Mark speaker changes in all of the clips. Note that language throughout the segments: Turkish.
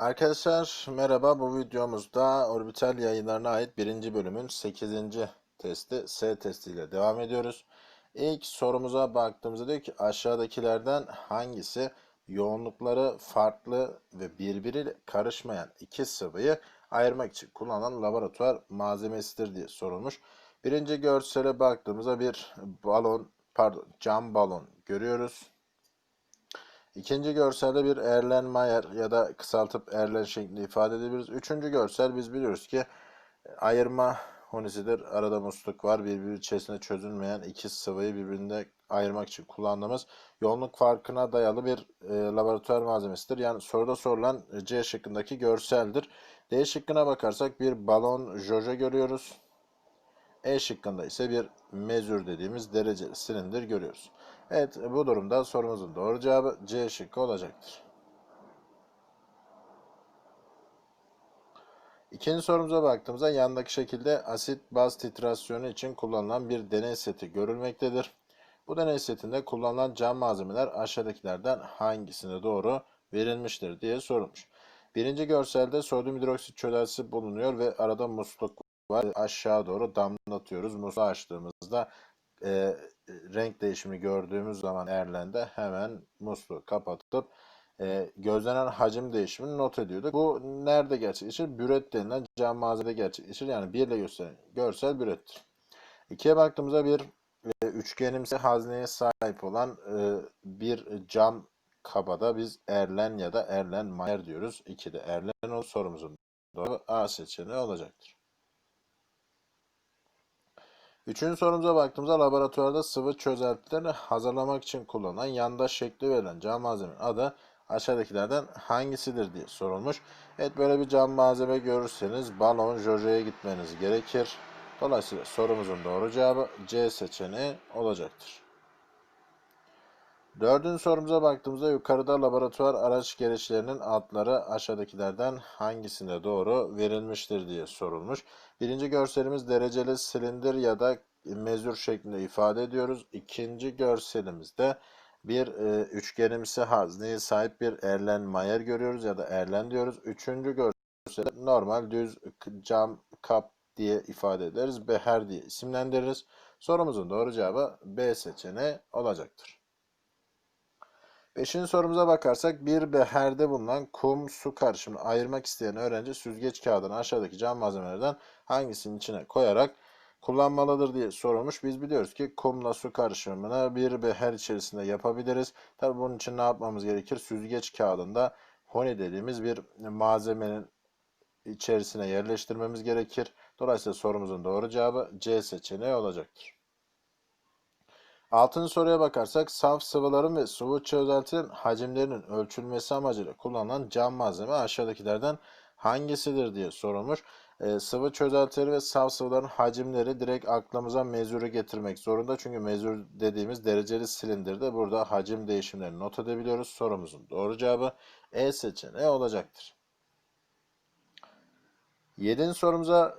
Speaker 1: Arkadaşlar merhaba bu videomuzda orbital yayınlarına ait birinci bölümün 8. testi S testiyle devam ediyoruz. İlk sorumuza baktığımızda diyor ki aşağıdakilerden hangisi yoğunlukları farklı ve birbiriyle karışmayan iki sıvıyı ayırmak için kullanılan laboratuvar malzemesidir diye sorulmuş. Birinci görsele baktığımızda bir balon pardon cam balon görüyoruz. İkinci görselde bir Erlenmeyer ya da kısaltıp Erlen şeklinde ifade edebiliriz. Üçüncü görsel biz biliyoruz ki e, ayırma honisidir. Arada musluk var. Birbiri içerisinde çözülmeyen iki sıvıyı birbirinde ayırmak için kullandığımız yoğunluk farkına dayalı bir e, laboratuvar malzemesidir. Yani soruda sorulan e, C şıkkındaki görseldir. D şıkkına bakarsak bir balon jojo görüyoruz. E şıkkında ise bir mezür dediğimiz dereceli silindir görüyoruz. Evet bu durumda sorumuzun doğru cevabı C şıkkı olacaktır. İkinci sorumuza baktığımızda yandaki şekilde asit baz titrasyonu için kullanılan bir deney seti görülmektedir. Bu deney setinde kullanılan cam malzemeler aşağıdakilerden hangisine doğru verilmiştir diye sorulmuş. Birinci görselde sodyum hidroksit çözeltisi bulunuyor ve arada musluk var. Aşağı doğru damlatıyoruz. Musluğu açtığımızda e, renk değişimi gördüğümüz zaman Erlen'de hemen musluğu kapatıp e, gözlenen hacim değişimini not ediyorduk. Bu nerede gerçekleşir? Büret denilen cam malzemede gerçekleşir. Yani bir ile gösteren görsel bürettir. İkiye baktığımızda bir e, üçgenimsi hazneye sahip olan e, bir cam kabada biz Erlen ya da Erlen Mayer diyoruz. İki de Erlen o sorumuzun doğru A seçeneği olacaktır. Üçüncü sorumuza baktığımızda laboratuvarda sıvı çözeltilerini hazırlamak için kullanılan yandaş şekli verilen cam malzemenin adı aşağıdakilerden hangisidir diye sorulmuş. Evet böyle bir cam malzeme görürseniz balon jojoya gitmeniz gerekir. Dolayısıyla sorumuzun doğru cevabı C seçeneği olacaktır. Dördüncü sorumuza baktığımızda yukarıda laboratuvar araç gereçlerinin adları aşağıdakilerden hangisine doğru verilmiştir diye sorulmuş. Birinci görselimiz dereceli silindir ya da mezür şeklinde ifade ediyoruz. İkinci görselimizde bir e, üçgenimsi hazneye sahip bir Erlen Mayer görüyoruz ya da Erlen diyoruz. Üçüncü görselde normal düz cam kap diye ifade ederiz. Beher diye isimlendiririz. Sorumuzun doğru cevabı B seçeneği olacaktır. Beşinci sorumuza bakarsak bir beherde bulunan kum su karışımını ayırmak isteyen öğrenci süzgeç kağıdını aşağıdaki cam malzemelerden hangisinin içine koyarak kullanmalıdır diye sorulmuş. Biz biliyoruz ki kumla su karışımını bir beher içerisinde yapabiliriz. Tabi bunun için ne yapmamız gerekir? Süzgeç kağıdında honi dediğimiz bir malzemenin içerisine yerleştirmemiz gerekir. Dolayısıyla sorumuzun doğru cevabı C seçeneği olacaktır. Altıncı soruya bakarsak saf sıvıların ve sıvı çözeltilerin hacimlerinin ölçülmesi amacıyla kullanılan cam malzeme aşağıdakilerden hangisidir diye sorulmuş. Ee, sıvı çözeltileri ve saf sıvıların hacimleri direkt aklımıza mezürü getirmek zorunda. Çünkü mezür dediğimiz dereceli silindirde burada hacim değişimlerini not edebiliyoruz. Sorumuzun doğru cevabı E seçeneği olacaktır. Yedinci sorumuza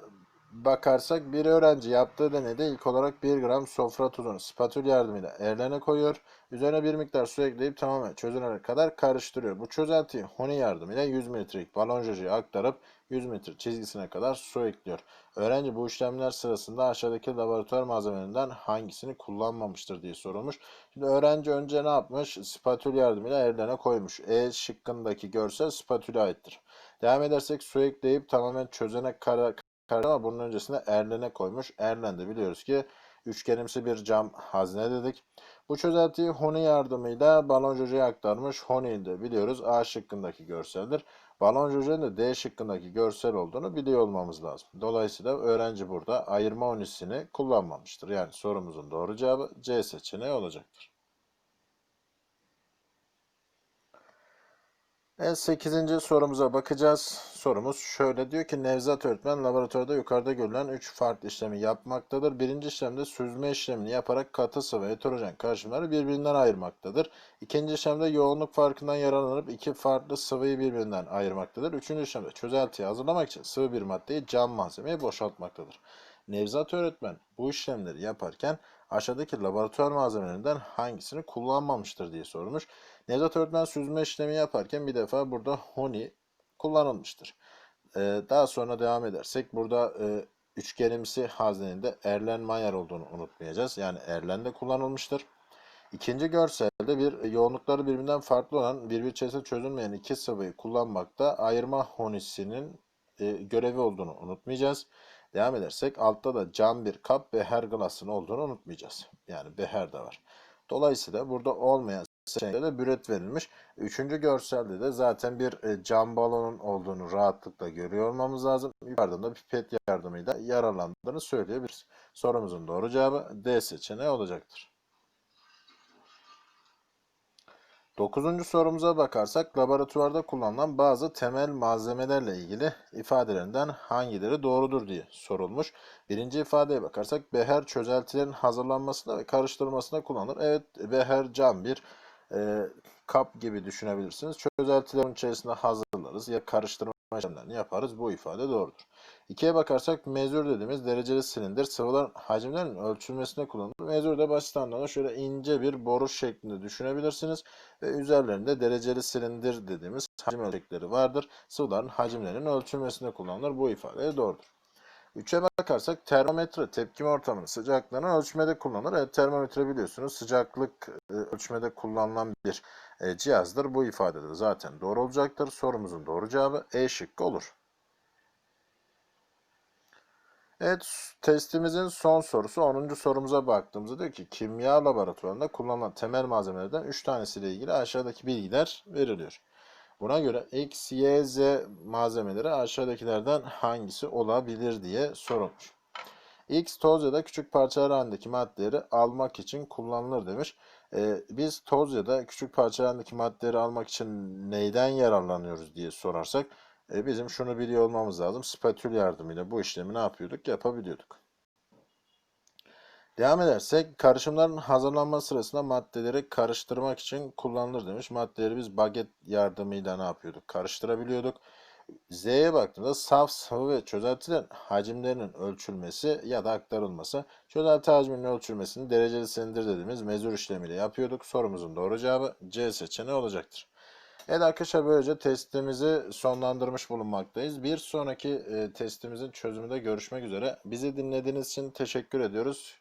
Speaker 1: bakarsak bir öğrenci yaptığı deneyde ilk olarak 1 gram sofra tuzunu spatül yardımıyla erlene koyuyor. Üzerine bir miktar su ekleyip tamamen çözülene kadar karıştırıyor. Bu çözeltiyi honi yardımıyla 100 mililitrelik balon jojoya aktarıp 100 metre çizgisine kadar su ekliyor. Öğrenci bu işlemler sırasında aşağıdaki laboratuvar malzemelerinden hangisini kullanmamıştır diye sorulmuş. Şimdi öğrenci önce ne yapmış? Spatül yardımıyla erlene koymuş. E şıkkındaki görsel spatüle aittir. Devam edersek su ekleyip tamamen çözene kadar ama bunun öncesinde Erlen'e koymuş. Erlen de biliyoruz ki üçgenimsi bir cam hazne dedik. Bu çözeltiyi Honi yardımıyla balon jojoya aktarmış. Honi'yi de biliyoruz A şıkkındaki görseldir. Balon jojo'nun da D şıkkındaki görsel olduğunu biliyor olmamız lazım. Dolayısıyla öğrenci burada ayırma onisini kullanmamıştır. Yani sorumuzun doğru cevabı C seçeneği olacaktır. Evet 8. sorumuza bakacağız. Sorumuz şöyle diyor ki Nevzat öğretmen laboratuvarda yukarıda görülen 3 farklı işlemi yapmaktadır. Birinci işlemde süzme işlemini yaparak katı sıvı heterojen karışımları birbirinden ayırmaktadır. İkinci işlemde yoğunluk farkından yararlanıp iki farklı sıvıyı birbirinden ayırmaktadır. Üçüncü işlemde çözeltiyi hazırlamak için sıvı bir maddeyi cam malzemeye boşaltmaktadır. Nevzat öğretmen bu işlemleri yaparken aşağıdaki laboratuvar malzemelerinden hangisini kullanmamıştır diye sormuş. Nevzat öğretmen süzme işlemi yaparken bir defa burada honi kullanılmıştır. Ee, daha sonra devam edersek burada e, üçgenimsi haznenin de Erlenmeyer olduğunu unutmayacağız. Yani Erlen de kullanılmıştır. İkinci görselde bir yoğunlukları birbirinden farklı olan birbir içerisinde çözülmeyen iki sıvıyı kullanmakta ayırma honisinin e, görevi olduğunu unutmayacağız. Devam edersek altta da cam bir kap ve her olduğunu unutmayacağız. Yani beher de var. Dolayısıyla burada olmayan seçenekte de büret verilmiş. Üçüncü görselde de zaten bir e, cam balonun olduğunu rahatlıkla görüyor olmamız lazım. Yukarıdan da pipet yardımıyla yararlandığını söyleyebiliriz. Sorumuzun doğru cevabı D seçeneği olacaktır. Dokuzuncu sorumuza bakarsak laboratuvarda kullanılan bazı temel malzemelerle ilgili ifadelerinden hangileri doğrudur diye sorulmuş. Birinci ifadeye bakarsak beher çözeltilerin hazırlanmasında ve karıştırılmasında kullanılır. Evet beher cam bir e, kap gibi düşünebilirsiniz. Çözeltilerin içerisinde hazırlarız ya karıştırma işlemlerini yaparız. Bu ifade doğrudur. İkiye bakarsak mezür dediğimiz dereceli silindir sıvıların hacimlerinin ölçülmesine kullanılır. Mezür de basit anlamda şöyle ince bir boru şeklinde düşünebilirsiniz ve üzerlerinde dereceli silindir dediğimiz hacim ölçekleri vardır. Sıvıların hacimlerinin ölçülmesine kullanılır. Bu ifade doğrudur. Üçe bakarsak termometre tepkime ortamının sıcaklığını ölçmede kullanılır. Evet, termometre biliyorsunuz sıcaklık e, ölçmede kullanılan bir e, cihazdır. Bu ifade de zaten doğru olacaktır. Sorumuzun doğru cevabı E şıkkı olur. Evet, testimizin son sorusu 10. sorumuza baktığımızda diyor ki kimya laboratuvarında kullanılan temel malzemelerden 3 tanesiyle ilgili aşağıdaki bilgiler veriliyor. Buna göre X, Y, Z malzemeleri aşağıdakilerden hangisi olabilir diye sorulmuş. X toz ya da küçük parçalar halindeki maddeleri almak için kullanılır demiş. Ee, biz toz ya da küçük parçalar halindeki maddeleri almak için neyden yararlanıyoruz diye sorarsak e, bizim şunu biliyor olmamız lazım. Spatül yardımıyla bu işlemi ne yapıyorduk? Yapabiliyorduk. Devam edersek karışımların hazırlanma sırasında maddeleri karıştırmak için kullanılır demiş. Maddeleri biz baget yardımıyla ne yapıyorduk? Karıştırabiliyorduk. Z'ye baktığımızda saf, sıvı ve çözeltilerin hacimlerinin ölçülmesi ya da aktarılması. Çözelti hacminin ölçülmesini dereceli silindir dediğimiz mezur işlemiyle yapıyorduk. Sorumuzun doğru cevabı C seçeneği olacaktır. Evet arkadaşlar böylece testimizi sonlandırmış bulunmaktayız. Bir sonraki e, testimizin çözümünde görüşmek üzere. Bizi dinlediğiniz için teşekkür ediyoruz.